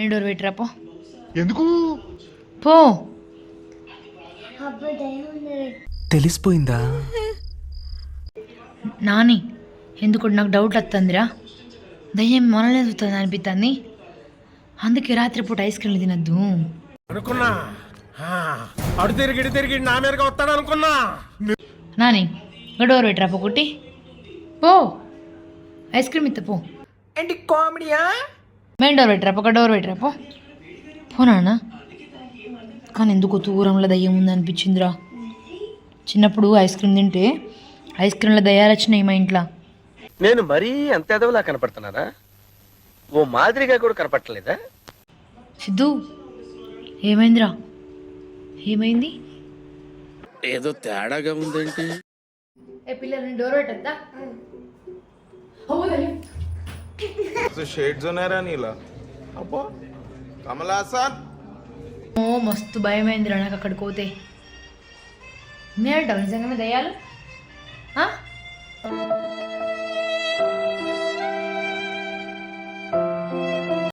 నేను డోర్ పెట్టరా పో. ఎందుకు? పో. తెలిసిపోయిందా? నాని ఎందుకు నాకు డౌట్ వస్తుందిరా. దయ్యం మనలే చూస్తుంది అనిపిస్తుంది అందుకే రాత్రిపూట ఐస్ క్రీమ్లు తినద్దు. అనుకున్నా. ఆ, అడు తిరిగి తిరిగి నా మీదగా వస్తాడు అనుకున్నా. నాని ఇంకా డోర్ పెట్టరా పో కుట్టి. పో. ఐస్ క్రీమ్ ఇత్త పో. ఏంటి కామెడీయా? మెయిన్ డోర్ పెట్టరా? ఒక డోర్ పెట్టరా పో. పో నాన్న. కానీ ఎందుకు దూరంలో దయ్యం ఉంది అనిపించిందిరా. చిన్నప్పుడు ఐస్ క్రీమ్ తింటే ఐస్ క్రీమ్లో దయ్యాలు వచ్చినాయి మా ఇంట్లో. నేను మరీ అంత ఎదవలా కనపడుతున్నారా ఓ మాదిరిగా కూడా కనపడలేదా సిద్ధు ఏమైందిరా? ఏమైంది? ఏదో తేడాగా ఉందేంటి? ఏ పిల్లలు డోర్ పెట్టద్దా? షేడ్స్ ఉన్నారా నీలా? అబ్బో కమలా సార్ ఓ మస్తు భయమైందిరా నాకు అక్కడికి పోతే. నేనంటావు నిజంగానే దయ్యాలు?